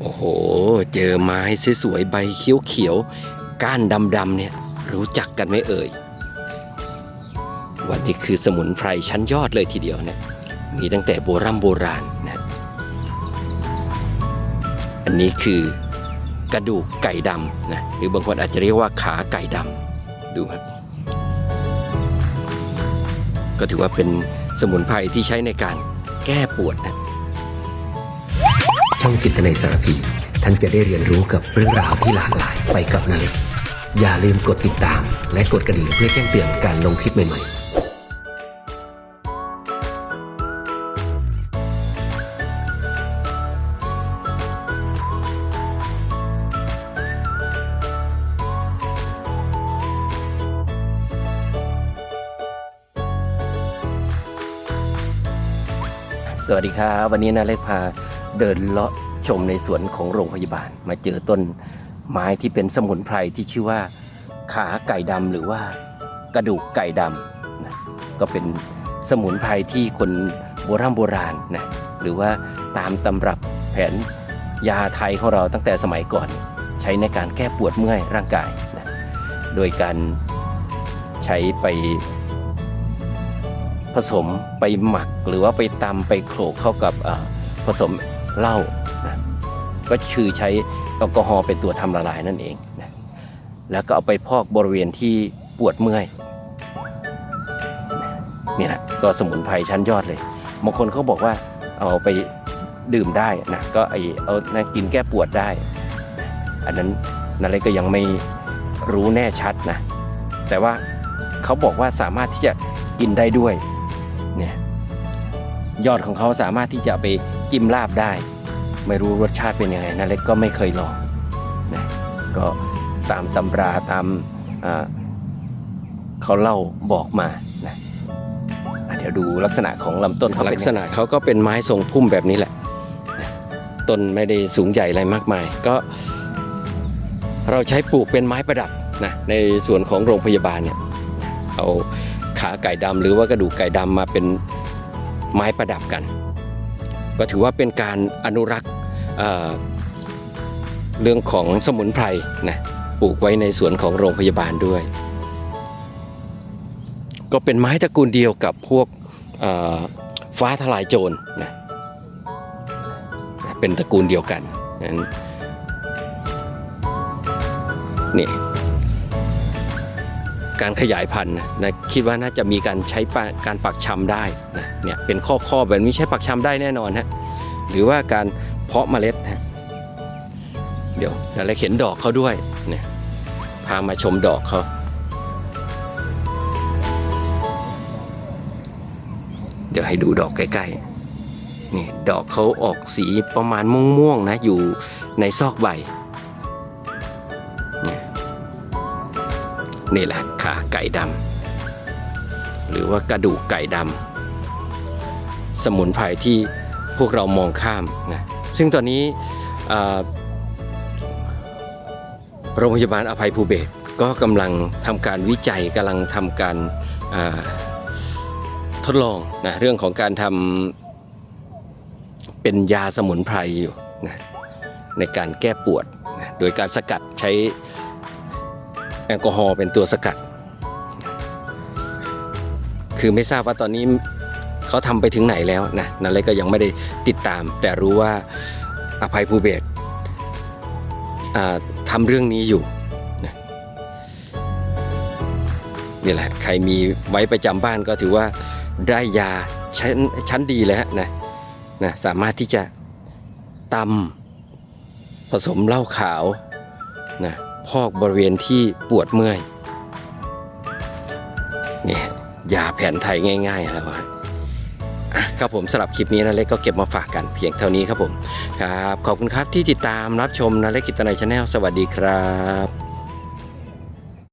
โอ้โห เจอไม้สวยๆใบเขียวๆก้านดำๆเนี่ยรู้จักกันไหมเอ่ย วันนี้คือสมุนไพรชั้นยอดเลยทีเดียวเนี่ยมีตั้งแต่โบรโบราณนะอันนี้คือกระดูกไก่ดำนะหรือบางคนอาจจะเรียกว่าขาไก่ดำดูครับก็ถือว่าเป็นสมุนไพรที่ใช้ในการแก้ปวดนะ ช่องจิตในยสารพี ท่านจะได้เรียนรู้กับเรื่องราวที่หลากหลายไปกับนาเล็กอย่าลืมกดติดตาม และกดกระดิ่งเพื่อแจ้งเตือนการลงคลิปใหม่ๆสวัสดีครับ วันนี้นาเล็กพา เดินเลาะชมในสวนของโรงพยาบาล มาเจอต้นไม้ที่เป็นสมุนไพรที่ชื่อว่าขาไก่ดำหรือว่ากระดูกไก่ดำนะก็เป็นสมุนไพรที่คนโบราณโบราณนะหรือว่าตามตำรับแผนยาไทยของเราตั้งแต่สมัยก่อน ใช้ในการแก้ปวดเมื่อยร่างกายนะโดยการใช้ไปผสมไปหมักหรือว่าไปตำไปโขลกเข้ากับผสม เหล้านะก็คือใช้แอลกอฮอล์เป็นตัวทำละลายนั่นเองนะแล้วก็เอาไปพอกบริเวณที่ปวดเมื่อยนี่แหละก็สมุนไพรชั้นยอดเลยบางคนเขาบอกว่าเอาไปดื่มได้นะก็ไอเอานะกินแก้ปวดได้ อันนั้นนั่นเลยก็ยังไม่รู้แน่ชัดนะแต่ว่าเขาบอกว่าสามารถที่จะกินได้ด้วยเนี่ยยอดของเขาสามารถที่จะไป จิ้มลาบได้ ไม่รู้รสชาติเป็นยังไงนาเล็กก็ไม่เคยลองนะก็ตามตำราตามเขาเล่าบอกมานะอะเดี๋ยวดูลักษณะของลำต้นเขาลักษณะเขาก็เป็นไม้ทรงพุ่มแบบนี้แหละนะต้นไม่ได้สูงใหญ่อะไรมากมาย ก็เราใช้ปลูกเป็นไม้ประดับนะในส่วนของโรงพยาบาลเนี่ยเอาขาไก่ดำหรือว่ากระดูกไก่ดำมาเป็นไม้ประดับกัน ก็ถือว่าเป็นการอนุรักษ์เรื่องของสมุนไพรนะปลูกไว้ในสวนของโรงพยาบาลด้วย ก็เป็นไม้ตระกูลเดียวกับพวกฟ้าทลายโจรนะเป็นตระกูลเดียวกันนั้นนี่ การขยายพันธุ์นะคิดว่าน่าจะมีการใช้การปักชำได้นะเนี่ยเป็นข้อข้อๆแบบนี้ใช้ปักชำได้แน่นอนฮะหรือว่าการเพาะเมล็ดฮะเดี๋ยวเราเห็นดอกเขาด้วยเนี่ยพามาชมดอกเขาเดี๋ยวให้ดูดอกใกล้ๆนี่ดอกเขาออกสีประมาณม่วงๆนะอยู่ในซอกใบ นี่แหละขาไก่ดำหรือว่ากระดูกไก่ดำสมุนไพรที่พวกเรามองข้ามนะซึ่งตอนนี้โรงพยาบาลอภัยภูเบศก็กำลังทำการวิจัยกำลังทำการาทดลองนะเรื่องของการทำเป็นยาสมุนไพรอยู่นะในการแก้ปวดนะโดยการสกัดใช้ แอลกอฮอล์เป็นตัวสกัด คือไม่ทราบว่าตอนนี้เขาทำไปถึงไหนแล้วนะนั่นเลยก็ยังไม่ได้ติดตาม แต่รู้ว่าอภัยภูเบศทำเรื่องนี้อยู่นะนี่แหละใครมีไว้ประจำบ้านก็ถือว่าได้ยาชั้นชั้นดีแล้วนะนะสามารถที่จะตำผสมเหล้าขาวนะ พอกบริเวณที่ปวดเมื่อยนี่ยาแผนไทยง่าย ๆ แล้วะครับผมสำหรับคลิปนี้นะเล็กก็เก็บมาฝากกันเพียงเท่านี้ครับผมครับขอบคุณครับที่ติดตามรับชมนะเล็กกิตนายชาแนลสวัสดีครับ